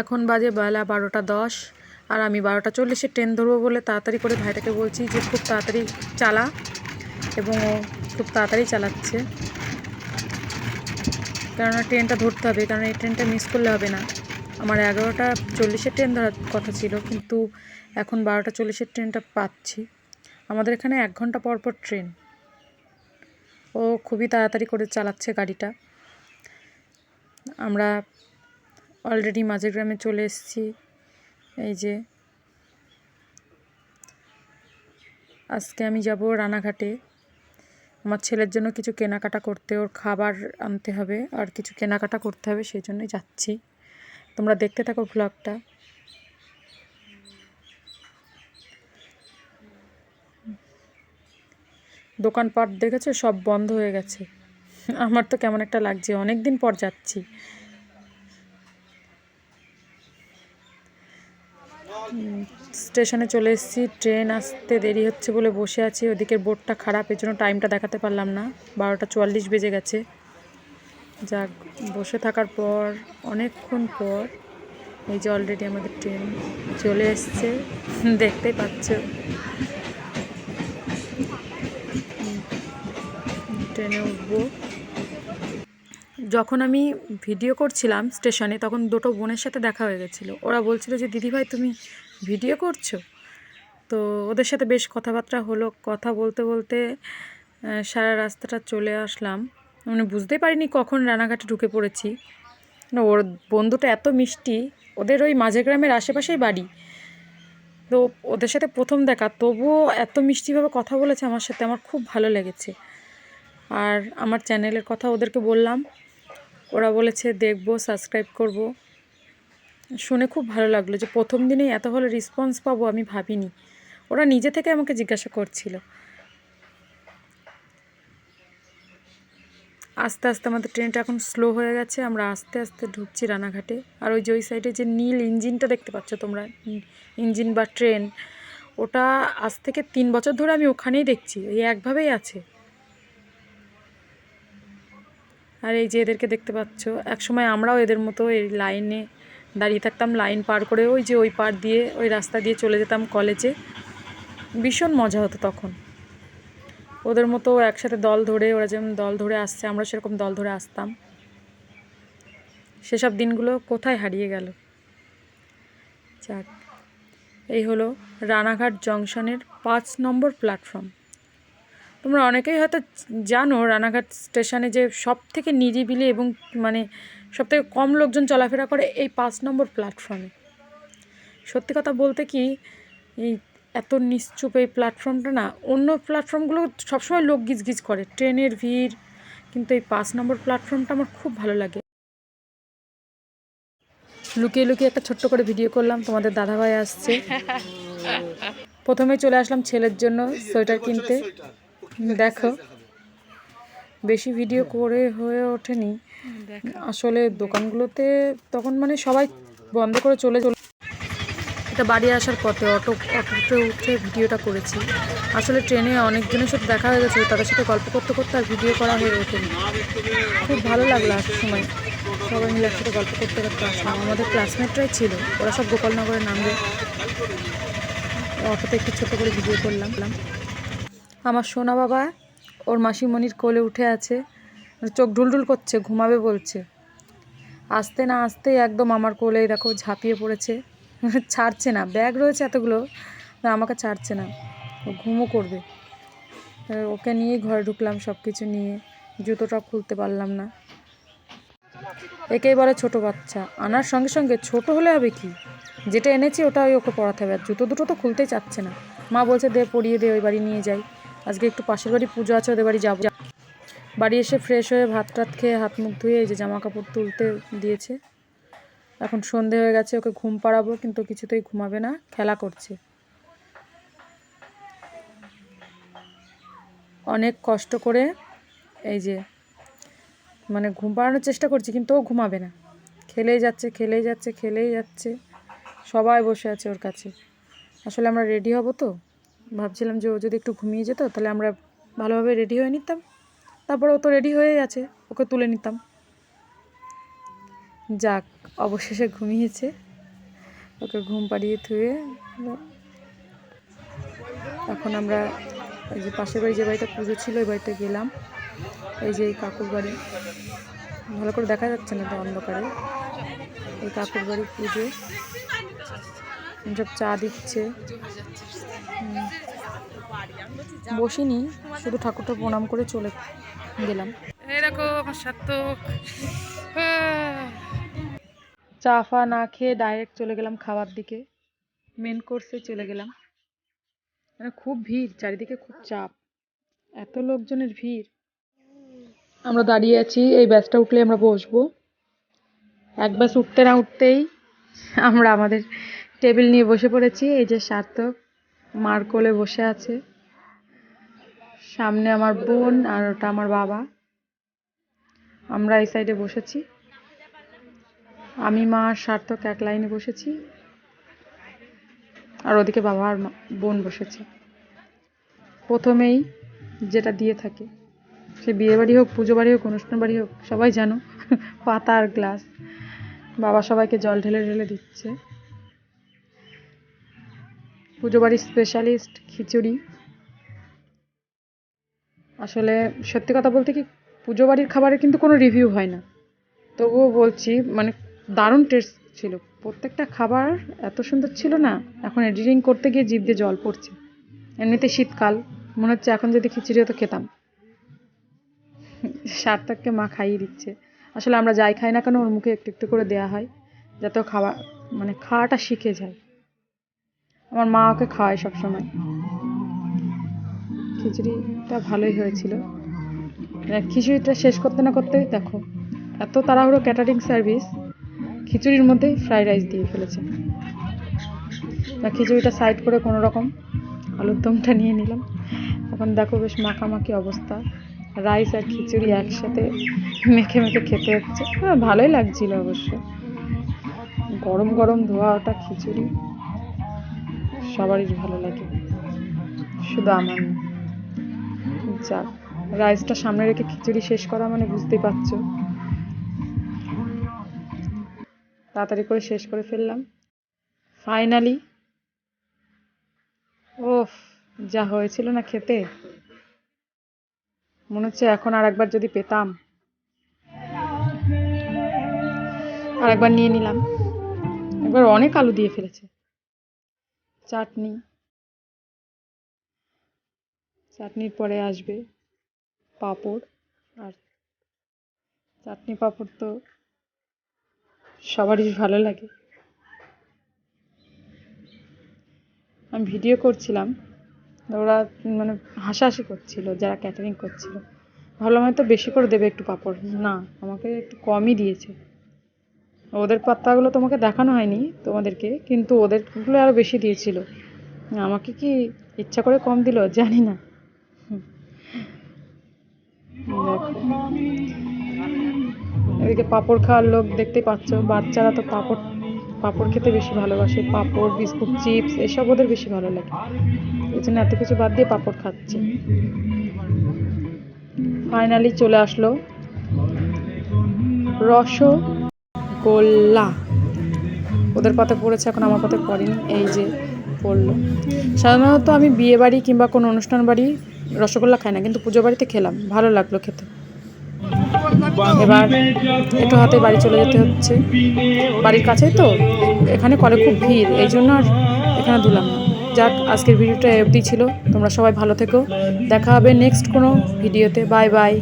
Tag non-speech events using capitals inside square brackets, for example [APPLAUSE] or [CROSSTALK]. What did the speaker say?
এখন বাজে বেলা বারোটা দশ, আর আমি বারোটা চল্লিশে ট্রেন ধরবো বলে তাড়াতাড়ি করে ভাইটাকে বলছি যে খুব তাড়াতাড়ি চালা এবং ও খুব তাড়াতাড়ি চালাচ্ছে। কেননা ট্রেনটা ধরতে হবে, কারণ এই ট্রেনটা মিস করলে হবে না। আমার এগারোটা চল্লিশের ট্রেন ধরার কথা ছিল, কিন্তু এখন বারোটা চল্লিশের ট্রেনটা পাচ্ছি। আমাদের এখানে এক ঘণ্টা পর পর ট্রেন। ও খুবই তাড়াতাড়ি করে চালাচ্ছে গাড়িটা। আমরা অলরেডি মাঝের গ্রামে চলে এসেছি। এই যে। আজকে আমি যাব রানাঘাটে। আমার ছেলের জন্য কিছু কেনাকাটা করতে, ওর খাবার আনতে হবে, আর কিছু কেনাকাটা করতে হবে, সেই জন্যই যাচ্ছি। তোমরা দেখতে থাকো ভ্লগটা দোকানপাট দেখেছ? সব বন্ধ হয়ে গেছে। আমার তো কেমন একটা লাগছে। অনেক দিন পর যাচ্ছি। স্টেশনে চলে এসেছি। ট্রেন আসতে দেরি হচ্ছে বলে বসে আছি। ওদিকের বোর্ডটা খারাপ এর জন্য টাইমটা দেখাতে পারলাম না। বারোটা চুয়াল্লিশ বেজে গেছে। যাক, বসে থাকার পর, অনেকক্ষণ পর, এই যে অলরেডি আমাদের ট্রেন চলে এসছে। [LAUGHS] দেখতেই পাচ্ছ। ট্রেনে উঠবো। যখন আমি ভিডিও করছিলাম স্টেশনে, তখন দুটো বোনের সাথে দেখা হয়ে গেছিল। ওরা বলছিল যে, দিদিভাই, তুমি ভিডিও করছ? তো ওদের সাথে বেশ কথাবার্তা হলো। কথা বলতে বলতে সারা রাস্তাটা চলে আসলাম। মানে বুঝতেই পারিনি কখন রানাঘাটে ঢুকে পড়েছি। ওর বন্ধুটা এত মিষ্টি, ওদের ওই মাঝে গ্রামের আশেপাশেই বাড়ি। তো ওদের সাথে প্রথম দেখা, তবুও এত মিষ্টিভাবে কথা বলেছে আমার সাথে, আমার খুব ভালো লেগেছে। আর আমার চ্যানেলের কথা ওদেরকে বললাম। ওরা বলেছে, দেখব, সাবস্ক্রাইব করব। শুনে খুব ভালো লাগল যে প্রথম দিনেই এত ভালো রেসপন্স পাবো আমি ভাবিনি। ওরা নিজে থেকে আমাকে জিজ্ঞাসা করছিল। আস্তে আস্তে আমাদের ট্রেনটা এখন স্লো হয়ে গেছে, আমরা আস্তে আস্তে ঢুকছি রানাঘাটে। আর ওই যে ওই সাইডে যে নীল ইঞ্জিনটা দেখতে পাচ্ছ তোমরা? ইঞ্জিন বা ট্রেন ওটা আজ থেকে তিন বছর ধরে আমি ওখানেই দেখছি, এই একভাবেই আছে। আর এই যে এদেরকে দেখতে পাচ্ছ, একসময় আমরাও এদের মতো এই লাইনে দাঁড়িয়ে থাকতাম লাইন পার করে ওই যে ওই পার দিয়ে, ওই রাস্তা দিয়ে চলে যেতাম কলেজে। ভীষণ মজা হতো তখন। ওদের মতো একসাথে দল ধরে, ওরা যেমন দল ধরে আসছে, আমরা সেরকম দল ধরে আসতাম। সেসব দিনগুলো কোথায় হারিয়ে গেল? যাক, এই হলো রানাঘাট জংশনের পাঁচ নম্বর প্ল্যাটফর্ম। তোমরা অনেকেই হয়তো জানো রানাঘাট স্টেশনে যে সব থেকে নিরিবিলি এবং মানে সব থেকে কম লোকজন চলাফেরা করে এই পাঁচ নম্বর প্ল্যাটফর্মে সত্যি কথা বলতে কি এই এত নিশ্চুপ এই প্ল্যাটফর্মটা না অন্য প্ল্যাটফর্মগুলো সবসময় লোক গিজগিজ করে ট্রেনের ভিড় কিন্তু এই পাঁচ নম্বর প্ল্যাটফর্মটা আমার খুব ভালো লাগে। লুকিয়ে লুকিয়ে একটা ছোট্ট করে ভিডিও করলাম তোমাদের দাদাভাই আসছে। [LAUGHS] প্রথমে চলে আসলাম ছেলের জন্য সোয়েটার কিনতে। দেখো বেশি ভিডিও করে হয়ে ওঠেনি। আসলে দোকানগুলোতে তখন মানে সবাই বন্ধ করে চলে চলে এটা বাড়ি আসার পথে অটো অটোতে উঠে ভিডিওটা করেছি। আসলে ট্রেনে অনেকজনের সাথে দেখা হয়ে গেছিল তাদের সাথে গল্প করতে করতে আর ভিডিও করা হয়ে ওঠেনি। খুব ভালো লাগল আসার সময়। সবাই মিলে একসাথে গল্প করতে করতে আসলাম। আমাদের ক্লাসমেটরাই ছিল ওরা সব গোপালনগরে নামবে। অটোতে একটু ছোটো করে ভিডিও করলাম। আমার সোনা বাবা ওর মাসিমণির কোলে উঠে আছে, চোখ ঢুলঢুল করছে, ঘুমাবে বলছে। আসতে না আসতেই একদম আমার কোলে দেখো ঝাঁপিয়ে পড়েছে। [LAUGHS] ছাড়ছে না, ব্যাগ রয়েছে এতগুলো আমাকে ছাড়ছে না, ও ঘুমও করবে। ওকে নিয়েই ঘরে ঢুকলাম সব কিছু নিয়ে, জুতোটা খুলতে পারলাম না। একেই বলে ছোটো বাচ্চা, আনার সঙ্গে সঙ্গে ছোট হলে হবে কি? যেটা এনেছি ওটাই ওকে পড়াতে হবে, আর জুতো দুটো তো খুলতেই চাচ্ছে না। মা বলছে দে, পরিয়ে দে, ওই বাড়ি নিয়ে যাই। আজকে একটু পাশের বাড়ি পুজো আছে, ওদের বাড়ি যাব। বাড়ি এসে ফ্রেশ হয়ে ভাত টাত খেয়ে হাত মুখ ধুয়ে এই যে জামা কাপড় তুলতে দিয়েছে। এখন সন্ধে হয়ে গেছে, ওকে ঘুম পাড়াবো, কিন্তু কিছুতেই ঘুমাবে না, খেলা করছে। অনেক কষ্ট করে এই যে মানে ঘুম পাড়ানোর চেষ্টা করছি, কিন্তু ও ঘুমাবে না। খেলেই যাচ্ছে খেলেই যাচ্ছে খেলেই যাচ্ছে। সবাই বসে আছে ওর কাছে। আসলে আমরা রেডি হব তো? ভাবছিলাম যে ও যদি একটু ঘুমিয়ে যেত, তাহলে আমরা ভালোভাবে রেডি হয়ে নিতাম। তারপর ও তো রেডি হয়ে আছে, ওকে তুলে নিতাম। যাক, অবশেষে ঘুমিয়েছে। ওকে ঘুম পাড়িয়ে থুয়ে এখন আমরা এই যে পাশের বাড়ি যে বাড়িটা পুজো ছিল, ওই বাড়িতে গেলাম। এই যে এই কাকুর বাড়ি। ভালো করে দেখা যাচ্ছে না তো অন্ধকারে। এই কাকুর বাড়ি পুজো। সব চা দিচ্ছে। বসিনি শুধু ঠাকুরটা প্রণাম করে চলে গেলাম। এরকম আমার সার্থক। চা ফা না খেয়ে ডাইরেক্ট চলে গেলাম খাওয়ার দিকে। মেন কোর্সে চলে গেলাম। মানে খুব ভিড় চারিদিকে খুব চাপ। এত লোকজনের ভিড়। আমরা দাঁড়িয়ে আছি এই ব্যাচটা উঠলে আমরা বসবো। এক ব্যাচ উঠতে না উঠতেই আমরা আমাদের টেবিল নিয়ে বসে পড়েছি এই যে সার্থক। মার কোলে বসে আছে। সামনে আমার বোন আর ওটা আমার বাবা। আমরা এই সাইডে বসেছি। আমি, মা আর সার্থক এক লাইনে বসেছি। আর ওদিকে বাবা আর বোন বসেছে। প্রথমেই যেটা দিয়ে থাকে, সে বিয়ে বাড়ি হোক পুজো বাড়ি হোক অনুষ্ঠান বাড়ি হোক, সবাই জানো পাতা আর গ্লাস। বাবা সবাইকে জল ঢেলে ঢেলে দিচ্ছে। পুজো বাড়ির স্পেশালিস্ট খিচুড়ি। আসলে সত্যি কথা বলতে কি পুজো বাড়ির খাবারের কিন্তু কোনো রিভিউ হয় না। তবুও বলছি মানে দারুণ টেস্ট ছিল। প্রত্যেকটা খাবার এত সুন্দর ছিল না, এখন এডিটিং করতে গিয়ে জিভ দিয়ে জল পড়ছে। এমনিতে শীতকাল, মনে হচ্ছে এখন যদি খিচুড়ি হতো খেতাম। সার্থককে মা খাইয়ে দিচ্ছে। আসলে আমরা যাই খাই না কেন, ওর মুখে একটু একটু করে দেওয়া হয়, যাতে খাওয়া মানে খাওয়াটা শিখে যায়। আমার মা ওকে খাওয়ায় সবসময়। খিচুড়িটা ভালোই হয়েছিল। মানে খিচুড়িটা শেষ করতে না করতেই দেখো, এত তাড়াহুড়ো ক্যাটারিং সার্ভিস খিচুড়ির মধ্যেই ফ্রাইড রাইস দিয়ে ফেলেছে। খিচুড়িটা সাইড করে কোনো রকম আলুর দমটা নিয়ে নিলাম। এখন দেখো বেশ মাখামাখি অবস্থা। রাইস আর খিচুড়ি একসাথে মেখে মেখে খেতে হচ্ছে। হ্যাঁ ভালোই লাগছিল অবশ্য। গরম গরম ধোয়া ওটা খিচুড়ি। সবারই ভালো লাগে। শুধু আমার না। যাক, রাইসটা সামনে রেখে খিচুড়ি শেষ করা মানে বুঝতেই পারছ। তাড়াতাড়ি করে শেষ করে ফেললাম। ফাইনালি ওফ, যা হয়েছিল না খেতে? মনে হচ্ছে এখন আর একবার যদি পেতাম। আর একবার নিয়ে নিলাম। একবার অনেক আলু দিয়ে ফেলেছে। চাটনি। চাটনির পরে আসবে পাঁপড় আর চাটনি পাঁপড় তো সবারই ভালো লাগে। আমি ভিডিও করছিলাম, ওরা মানে হাসাহাসি করছিল, যারা ক্যাটারিং করছিল। ভাবলাম হয়তো বেশি করে দেবে একটু পাঁপড়। না, আমাকে একটু কমই দিয়েছে। ওদের পাত্তাগুলো তোমাকে দেখানো হয়নি তোমাদেরকে, কিন্তু ওদেরগুলো আরও বেশি দিয়েছিল। আমাকে কি ইচ্ছা করে কম দিল? জানি না। এদিকে পাঁপড় খাওয়ার লোক দেখতে পাচ্ছ, বাচ্চারা তো পাঁপড় পাঁপড় খেতে বেশি ভালোবাসে। পাঁপড়, বিস্কুট, চিপস, এসব ওদের বেশি ভালো লাগে। এই জন্য এত কিছু বাদ দিয়ে পাঁপড় খাচ্ছে। ফাইনালি চলে আসলো রসগোল্লা ওদের পথে পড়েছে, এখন আমার পাতে পড়েনি, এই যে পড়ল। সাধারণত আমি বিয়ে বাড়ি কিংবা কোনো অনুষ্ঠান বাড়ি রসগোল্লা খাই না, কিন্তু পুজো বাড়িতে খেলাম, ভালো লাগল খেতে। এবার একটু হাতে বাড়ি চলে যেতে হচ্ছে। বাড়ির কাছেই তো, এখানে কলে খুব ভিড়, এই জন্য আর এখানে দিলাম যাক, আজকের ভিডিওটা অবধি ছিল। তোমরা সবাই ভালো থেকো। দেখা হবে নেক্সট কোনো ভিডিওতে। Bye bye